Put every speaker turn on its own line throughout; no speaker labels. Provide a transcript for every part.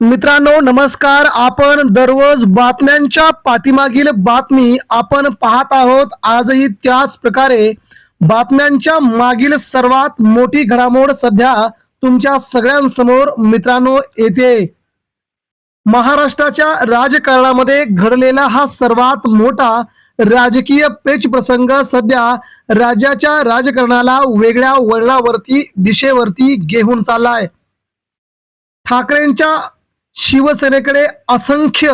मित्रांनो नमस्कार. आपण दररोज बातम्यांच्या पाठीमागील बातमी आपण पाहत आहोत. आजही त्याच प्रकारे बातम्यांच्या मागील सर्वात मोठी घडामोड सध्या तुमच्या सगळ्यांसमोर मित्रांनो येते. महाराष्ट्राच्या राजकारणामध्ये घडलेला हा सर्वात मोठा राजकीय पेच प्रसंग सध्या राज्याच्या राजकारणाला वेगळ्या वळणावरती दिशेवरती घेऊन चाललाय. ठाकरेंच्या शिवसेनेकडे असंख्य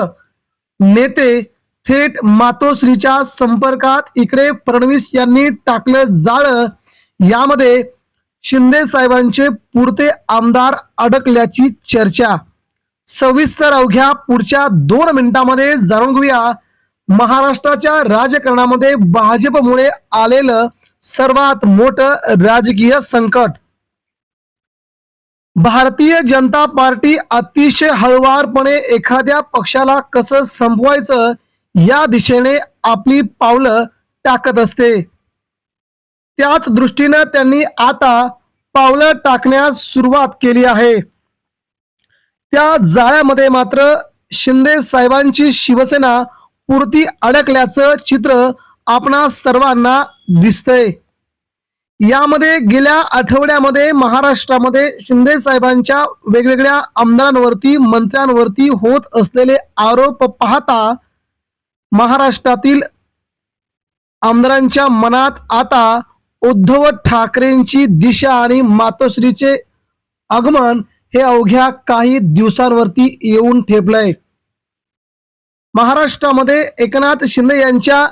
नेते थेट मातोश्रीच्या संपर्कात इकडे फडणवीस यांनी टाकलं जाळं. यामध्ये शिंदे साहेबांचे पुरते आमदार अडकल्याची चर्चा. सविस्तर अवघ्या पुढच्या दोन मिनिटांमध्ये जाणून घेऊया. महाराष्ट्राच्या राजकारणामध्ये भाजपमुळे आलेलं सर्वात मोठं राजकीय संकट. भारतीय जनता पार्टी अतिशय हळुवारपणे एखाद्या पक्षाला कसं संपवायचं या दिशेने आपली पावलं टाकत असते. त्याच दृष्टीनं त्यांनी आता पावलं टाकण्यास सुरुवात केली आहे. त्या जाळ्यामध्ये मात्र शिंदे साहेबांची शिवसेना पुरती अडकल्याचं चित्र आपणा सर्वांना दिसतंय. यामध्ये गेल्या आठवड्यामध्ये महाराष्ट्रामध्ये शिंदे साहेबांच्या वेगवेगळ्या आमदारांवरती मंत्र्यांवरती होत असलेले आरोप पाहता महाराष्ट्रातील आमदारांच्या मनात आता उद्धव ठाकरेंची दिशा आणि मातोश्रीचे आगमन हे अवघ्या काही दिवसांवरती येऊन ठेपलंय. महाराष्ट्रामध्ये एकनाथ शिंदे यांच्या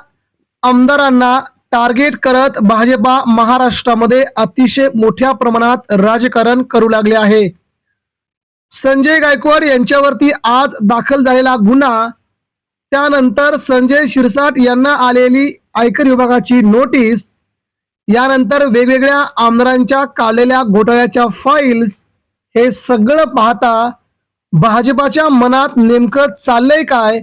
आमदारांना टार्गेट करत भाजपा महाराष्ट्रामध्ये अतिशय मोठ्या प्रमाणात राजकारण करू लागले आहे. संजय गायकवाड यांच्यावरती आज दाखल झालेला गुन्हा त्यानंतर संजय शिरसाट यांना आलेली आयकर विभागाची नोटीस यानंतर वेगवेगळ्या आमदारांच्या काढलेल्या घोटाळ्याच्या फाईल्स हे सगळं पाहता भाजपाच्या मनात नेमकं चाललंय काय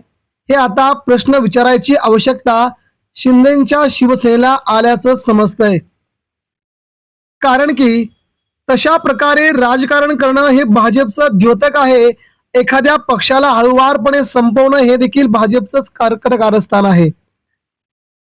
हे आता प्रश्न विचारायची आवश्यकता शिंदेच्या शिवसेनेला आल्याचं समजतंय. कारण की तशा प्रकारे राजकारण करणं हे भाजपचं द्योतक आहे. एखाद्या पक्षाला हळुवारपणे संपवणं हे देखील भाजपचंच कर्कट कारस्थान आहे.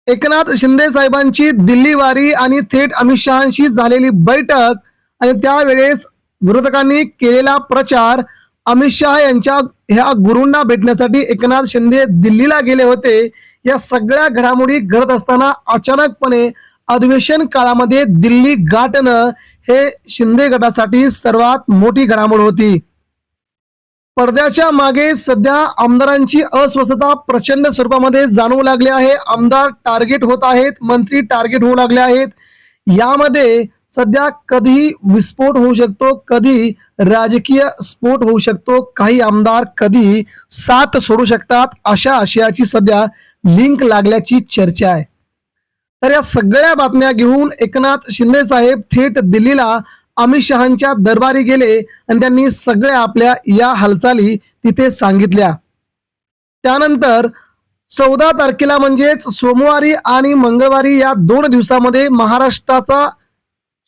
एकनाथ शिंदे साहेबांची दिल्ली वारी आणि थेट अमित शहाशी झालेली बैठक आणि त्यावेळेस विरोधकांनी केलेला प्रचार अमित शहा यांच्या ह्या गुरूंना भेटण्यासाठी एकनाथ शिंदे दिल्लीला गेले होते. या सगळ्या घडामोडी घडत असताना अचानकपणे अधिवेशन काळामध्ये दिल्ली गाठणं हे शिंदे गटासाठी सर्वात मोठी घडामोड होती. पडद्याच्या मागे सध्या आमदारांची अस्वस्थता प्रचंड स्वरूपामध्ये जाणवू लागली आहे. आमदार टार्गेट होत आहेत मंत्री टार्गेट होऊ लागले आहेत. यामध्ये सध्या कधी विस्फोट होऊ शकतो कधी राजकीय स्फोट होऊ शकतो. काही आमदार कधी साथ सोडू शकतात अशा आशयाची सध्या लिंक लागल्याची चर्चा आहे. तर या सगळ्या बातम्या घेऊन एकनाथ शिंदे साहेब थेट दिल्लीला अमित शहांच्या दरबारी गेले आणि त्यांनी सगळ्या आपल्या या हालचाली तिथे सांगितल्या. त्यानंतर चौदा तारखेला म्हणजेच सोमवारी आणि मंगळवारी या दोन दिवसामध्ये महाराष्ट्राचा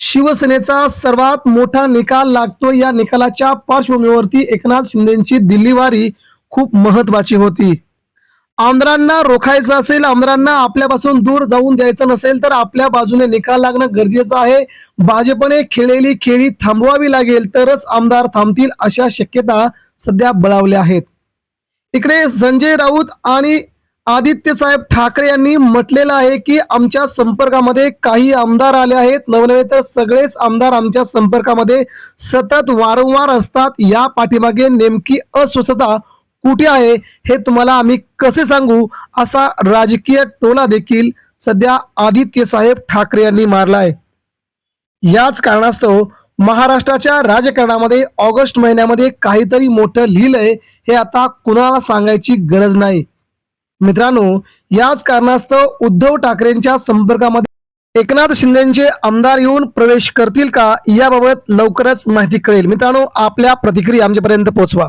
शिवसेनेचा सर्वात मोठा निकाल लागतो या निकालाच्या पार्श्वभूमीवरती एकनाथ शिंदेची दिल्लीवारी खूप महत्वाची होती. आमदारांना रोखायचं असेल आमदारांना आपल्यापासून दूर जाऊन द्यायचं नसेल तर आपल्या बाजूने निकाल लागणं गरजेचं आहे. भाजपने खेळलेली खेळी थांबवावी लागेल तरच आमदार थांबतील अशा शक्यता सध्या बळावल्या आहेत. इकडे संजय राऊत आणि आदित्य साहेब ठाकरे यांनी म्हटलेलं आहे की आमच्या संपर्कामध्ये काही आमदार आले आहेत. नवनवे तर सगळेच आमदार आमच्या संपर्कामध्ये सतत वारंवार असतात. या पाठीमागे नेमकी अस्वस्थता कुठे आहे हे तुम्हाला आम्ही कसे सांगू असा राजकीय टोला देखील सध्या आदित्य साहेब ठाकरे यांनी मारलाय. याच कारणास्तव महाराष्ट्राच्या राजकारणामध्ये ऑगस्ट महिन्यामध्ये काहीतरी मोठं लिहिलंय हे आता कुणाला सांगायची गरज नाही. मित्रांनो याच कारणास्तव उद्धव ठाकरेंच्या संपर्कामध्ये एकनाथ शिंदेचे आमदार येऊन प्रवेश करतील का याबाबत लवकरच माहिती कळेल. मित्रांनो आपल्या प्रतिक्रिया आमच्यापर्यंत पोहोचवा.